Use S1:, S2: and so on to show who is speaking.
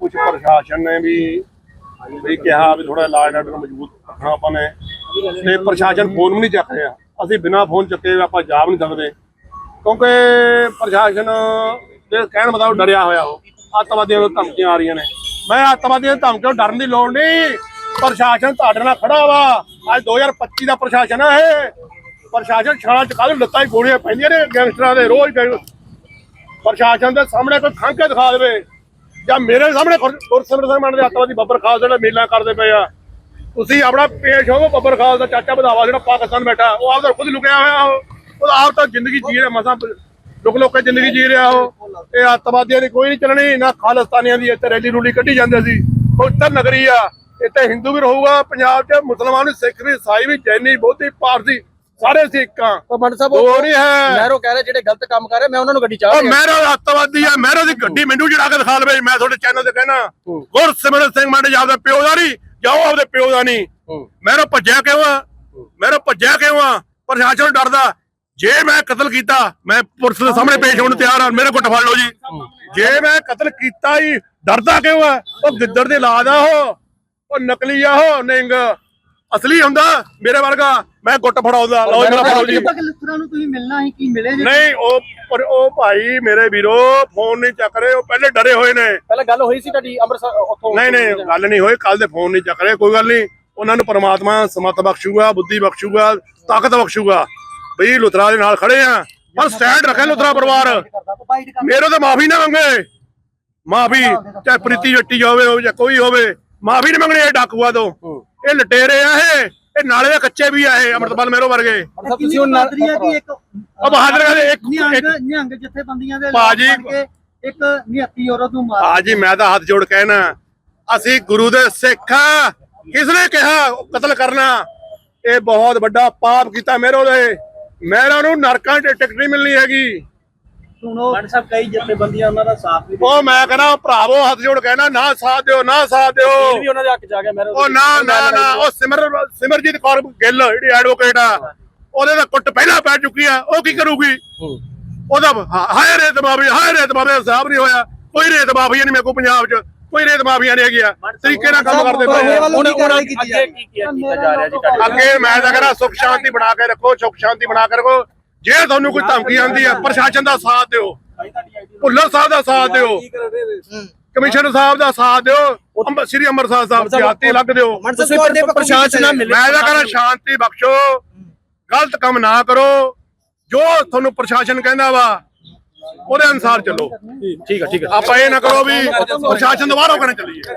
S1: ਕੁਝ ਪ੍ਰਸ਼ਾਸਨ ਨੇ ਵੀ ਵੀ ਕਿਹਾ ਵੀ ਥੋੜਾ ਲਾਜ ਆਰਡਰ ਮਜ਼ਬੂਤ ਰੱਖਣਾ ਆਪਾਂ ਨੇ। ਤੇ ਪ੍ਰਸ਼ਾਸਨ ਫੋਨ ਵੀ ਨਹੀਂ ਚੱਕ ਰਿਹਾ। ਅਸੀਂ ਬਿਨਾਂ ਫੋਨ ਚੱਕੇ ਆਪਾਂ ਜਾ ਵੀ ਨਹੀਂ ਸਕਦੇ। ਕਿਉਂਕਿ ਪ੍ਰਸ਼ਾਸਨ ਦੇ ਕਹਿਣ ਮੁਤਾਬਕ ਡਰਿਆ ਹੋਇਆ ਉਹ। ਅੱਤਵਾਦੀਆਂ ਤੋਂ ਧਮਕੀਆਂ ਆ ਰਹੀਆਂ ਨੇ। ਮੈਂ ਅੱਤਵਾਦੀਆਂ ਤੋਂ ਧਮਕੀਆਂ ਤੋਂ ਡਰਨ ਦੀ ਲੋੜ ਨਹੀਂ। ਪ੍ਰਸ਼ਾਸਨ ਤੁਹਾਡੇ ਨਾਲ ਖੜਾ ਵਾ। ਅੱਜ 2025 ਦਾ ਪ੍ਰਸ਼ਾਸਨ ਆ ਇਹ। ਪ੍ਰਸ਼ਾਸਨ ਛਾਲਾਂ ਚ ਕੱਲ ਲੱਤਾਂ ਹੀ ਗੋਲੀਆਂ ਪੈਂਦੀਆਂ ਨੇ ਗੈਂਗਸਟਰਾਂ ਦੇ, ਰੋਜ਼ ਪ੍ਰਸ਼ਾਸਨ ਦੇ ਸਾਹਮਣੇ ਕੋਈ ਖੰਘ ਦਿਖਾ ਦੇਵੇ। ਜਾਂ ਮੇਰੇ ਸਾਹਮਣੇ ਗੁਰਸਿਮਰ ਸਿੰਘ ਮੰਨ ਦੇ ਅੱਤਵਾਦੀ ਬੱਬਰ ਖਾਲਸਾ ਜਿਹੜੇ ਮੇਲਾ ਕਰਦੇ ਪਏ ਆ। ਤੁਸੀਂ ਆਪਣਾ ਪੇਸ਼ ਹੋਵੋ ਬੱਬਰ ਖਾਲਸਾ ਦਾ ਚਾਚਾ ਵਧਾਵਾ ਜਿਹੜਾ ਪਾਕਿਸਤਾਨ ਬੈਠਾ, ਉਹ ਆਪਦਾ ਖੁਦ ਲੁਕਿਆ ਹੋਇਆ ਉਹ। ਆਪ ਤਾਂ ਜ਼ਿੰਦਗੀ ਜੀ ਰਿਹਾ, ਮਸਾਂ ਲੁਕ ਲੁਕ ਕੇ ਜ਼ਿੰਦਗੀ ਜੀ ਰਿਹਾ ਉਹ। ਇਹ ਅੱਤਵਾਦੀਆਂ ਦੀ ਕੋਈ ਨਹੀਂ ਚੱਲਣੀ, ਨਾ ਖਾਲਿਸਤਾਨੀਆਂ ਦੀ ਇੱਥੇ ਰੈਲੀ ਰੂਲੀ ਕੱਢੀ ਜਾਂਦੇ ਸੀ। ਪਵਿੱਤਰ ਨਗਰੀ ਆ, ਇੱਥੇ ਹਿੰਦੂ ਵੀ ਰਹੂਗਾ, ਪੰਜਾਬ 'ਚ ਮੁਸਲਮਾਨ ਵੀ, ਸਿੱਖ ਵੀ ਈਸਾਈ ਵੀ, ਜੈਨੀ ਬਹੁਤੀ ਪਾਰਸੀ ਸਾਰੇ ਸਿੱਖਾਂ।
S2: ਪਰ ਮੰਡ ਸਾਹਿਬ
S1: ਦੋ ਨਹੀਂ ਹੈ।
S2: ਮਹਿਰੋ ਕਹਿ ਰਹੇ ਜਿਹੜੇ ਗਲਤ ਕੰਮ ਕਰ ਰਹੇ ਮੈਂ ਉਹਨਾਂ ਨੂੰ ਗੱਡੀ ਚਾਹ
S1: ਉਹ ਮਹਿਰੋ ਅੱਤਵਾਦੀ ਆ ਮਹਿਰੋ ਦੀ ਗੱਡੀ ਮੈਨੂੰ ਜੜਾ ਕੇ ਦਿਖਾ ਲਵੇ ਮੈਂ ਤੁਹਾਡੇ ਚੈਨਲ ਤੇ ਕਹਿਣਾ। ਗੁਰਸਿਮਰਨ ਸਿੰਘ ਮੰਡ ਆਪਦੇ ਪਿਓ ਦਾ ਨਹੀਂ ਜਾਓ ਆਪਦੇ ਪਿਓ ਦਾ ਨਹੀਂ। ਮਹਿਰੋ ਭੱਜਿਆ ਕਿਉਂ ਆ? ਮਹਿਰੋ ਭੱਜਿਆ ਕਿਉਂ ਆ? ਪ੍ਰਸ਼ਾਸਨ ਡਰਦਾ। ਜੇ ਮੈਂ ਕਤਲ ਕੀਤਾ ਮੈਂ ਪੁਲਿਸ ਦੇ ਸਾਹਮਣੇ ਪੇਸ਼ ਹੋਣ ਤਿਆਰ ਆ ਮੇਰੇ ਕੋਲ ਫੜ ਲਓ ਜੀ। ਜੇ ਮੈਂ ਕਤਲ ਕੀਤਾ ਹੀ ਡਰਦਾ ਕਿਉਂ ਆ? ਉਹ ਗਿੱਦੜ ਦੀ ਲਾਦ ਆ ਉਹ। ਉਹ ਨਕਲੀ ਆ ਉਹ ਨਿੰਗ। ਅਸਲੀ ਹੁੰਦਾ ਮੇਰੇ ਵਰਗਾ। ਮੈਂ ਗੁੱਟ ਫੜਾਉਂਦਾ। ਲਓ ਮੇਰਾ ਫੜਾਓ ਜੀ।
S3: ਦੀਪਕ ਲੁਥਰਾ ਨੂੰ ਤੁਸੀਂ ਮਿਲਣਾ ਸੀ ਕੀ ਮਿਲੇ ਜੇ?
S1: ਨਹੀਂ ਉਹ ਪਰ ਉਹ ਭਾਈ ਮੇਰੇ ਵੀਰੋ ਫੋਨ ਨਹੀਂ ਚੱਕ ਰਹੇ ਉਹ ਪਹਿਲੇ ਡਰੇ ਹੋਏ ਨੇ।
S2: ਪਹਿਲਾਂ ਗੱਲ ਹੋਈ ਸੀ ਤੁਹਾਡੀ ਅੰਮ੍ਰਿਤਸਰ ਉੱਥੋਂ
S1: ਨਹੀਂ ਨਹੀਂ ਗੱਲ ਨਹੀਂ ਹੋਈ ਕੱਲ ਦੇ ਫੋਨ ਨਹੀਂ ਚੱਕ ਰਹੇ ਕੋਈ ਗੱਲ ਨਹੀਂ। ਉਹਨਾਂ ਨੂੰ ਪਰਮਾਤਮਾ ਸਮਤ ਬਖਸ਼ੂਗਾ ਬੁੱਧੀ ਬਖਸ਼ੂਗਾ ਤਾਕਤ ਬਖਸ਼ੂਗਾ। ਬਈ ਲੁਤਰਾ ਦੇ ਨਾਲ ਖੜੇ ਆ। ਪਰ ਸਟੈਂਡ ਰੱਖੇ ਲੁਤਰਾ ਪਰਿਵਾਰ। ਮੇਰੇ ਤੋਂ ਮਾਫੀ ਨਾ ਮੰਗੇ। ਮਾਫੀ ਚਾਹੇ ਪ੍ਰੀਤੀ ਜੱਟੀ ਹੋਵੇ ਹੋਵੇ ਜਾਂ ਕੋਈ ਹੋਵੇ ਮਾਫੀ ਨਹੀਂ ਮੰਗਣੀ ਇਹ ਡਾਕੂਆ ਤੋਂ। ਇਹ ਲਟੇਰੇ ਆ ਇਹ। ਇਹ ਨਾਲੇ ਦੇ ਕੱਚੇ ਵੀ ਆ ਇਹ ਅੰਮ੍ਰਿਤਪਾਲ ਮੇਰੋ ਵਰਗੇ।
S2: ਸਾਹਿਬ ਤੁਸੀਂ ਉਹ ਨਾਲ
S3: ਬਹਾਦਰੀ ਹੈ ਕਿ ਇੱਕ
S1: ਉਹ ਬਹਾਦਰ ਕਹਿੰਦੇ ਇੱਕ
S3: ਨਿਹੰਗ
S1: ਇੱਕ
S3: ਨਿਹੰਗ ਜਥੇਬੰਦੀਆਂ ਦੇ
S1: ਭਾਜੀ-
S3: ਲੋਕ ਬਣ ਕੇ ਇੱਕ ਨਿਹੱਤੀ ਔਰਤ ਨੂੰ ਮਾਰ
S1: ਆ ਜੀ ਮੈਂ ਤਾਂ ਹੱਥ ਜੋੜ ਕਹਿਣਾ ਅਸੀਂ ਗੁਰੂ ਦੇ ਸਿੱਖ ਆ। ਕਿਸ ਨੇ ਕਿਹਾ ਕਤਲ ਕਰਨਾ? ਇਹ ਬਹੁਤ ਵੱਡਾ ਪਾਪ ਕੀਤਾ ਮੇਰੋ ਦੇ। ਮੇਰਾ ਨੂੰ ਨਰਕਾਂ 'ਚ ਟਿਕਟ ਨਹੀਂ ਮਿਲਣੀ ਹੈਗੀ।
S3: ਸੁਣੋ
S2: ਮੰਡ ਸਾਹਿਬ ਕਈ ਜਥੇਬੰਦੀਆਂ ਉਹਨਾਂ ਦਾ ਸਾਥ ਵੀ
S1: ਉਹ ਮੈਂ ਕਹਿੰਦਾ ਭਰਾਵੋ ਹੱਥ ਜੋੜ ਕਹਿਣਾ ਨਾ ਸਾਥ ਦਿਓ ਨਾ ਸਾਥ ਦਿਓ।
S2: ਵੀ ਉਹਨਾਂ ਦੇ ਹੱਕ ਚ ਆ ਗਿਆ ਮਹਿਰੋ
S1: ਉਹ ਨਾ ਨਾ ਨਾ ਉਹ ਸਿਮਰ ਸਿਮਰਜੀਤ ਕੌਰ ਗਿੱਲ ਜਿਹੜੀ ਐਡਵੋਕੇਟ ਆ ਉਹਦੇ ਦਾ ਕੁੱਟ ਪਹਿਲਾਂ ਪੈ ਚੁੱਕੀ ਆ। ਉਹ ਕੀ ਕਰੂਗੀ? ਉਹਦਾ ਹਾਏ ਰੇਤ ਮਾਫੀ ਹਾਏ ਰੇਤ ਮਾਫੀ ਦਾ ਹਿਸਾਬ ਨਹੀਂ ਹੋਇਆ। ਕੋਈ ਰੇਤ ਮਾਫੀਆ ਨਹੀਂ ਮੇਰੇ ਕੋਲ ਪੰਜਾਬ 'ਚ। ਕੋਈ ਰੇਤ ਮਾਫੀਆ ਨਹੀਂ ਹੈਗੀ ਆ। ਤਰੀਕੇ ਨਾਲ ਕੰਮ ਕਰਦੇ ਪਏ ਆ।
S2: ਹੁਣ ਉਹਨਾਂ ਅੱਗੇ ਕੀ ਕੀ ਕੀਤਾ ਜਾ ਰਿਹਾ ਜੀ
S1: ਅੱਗੇ ਮੈਂ ਤਾਂ ਕਹਿੰਦਾ ਸੁਖ ਸ਼ਾਂਤੀ ਬਣਾ ਕੇ ਰੱਖੋ ਸੁਖ ਸ਼ਾਂਤੀ ਬਣਾ ਕੇ ਰੱਖੋ। ਜੇ ਤੁਹਾਨੂੰ ਕੋਈ ਧਮਕੀ ਆਉਂਦੀ ਆ ਪ੍ਰਸ਼ਾਸਨ ਦਾ ਸਾਥ ਦਿਓ। ਭੁੱਲਰ ਸਾਹਿਬ ਦਾ ਸਾਥ ਦਿਓ। ਕਮਿਸ਼ਨਰ ਸਾਹਿਬ ਦਾ ਸਾਥ ਦਿਓ। ਅੰਬ ਸ੍ਰੀ ਅੰਮ੍ਰਿਤਸਰ ਸਾਹਿਬ ਸਿਆਤੀ ਲੱਗ ਦਿਓ।
S2: ਪ੍ਰਸ਼ਾਸਨ ਨਾਲ ਮਿਲੇ।
S1: ਮੈਂ ਤਾਂ ਕਹਿੰਦਾ ਸ਼ਾਂਤੀ ਬਖਸ਼ੋ। ਗਲਤ ਕੰਮ ਨਾ ਕਰੋ। ਜੋ ਤੁਹਾਨੂੰ ਪ੍ਰਸ਼ਾਸਨ ਕਹਿੰਦਾ ਵਾ ਉਹਦੇ ਅਨੁਸਾਰ ਚੱਲੋ।
S2: ਠੀਕ ਹੈ ਠੀਕ ਹੈ
S1: ਆਪਾਂ ਇਹ ਨਾ ਕਰੋ ਵੀ ਪ੍ਰਸ਼ਾਸਨ ਦੁਬਾਰਾ ਕਰਨ ਚੱਲੀਏ।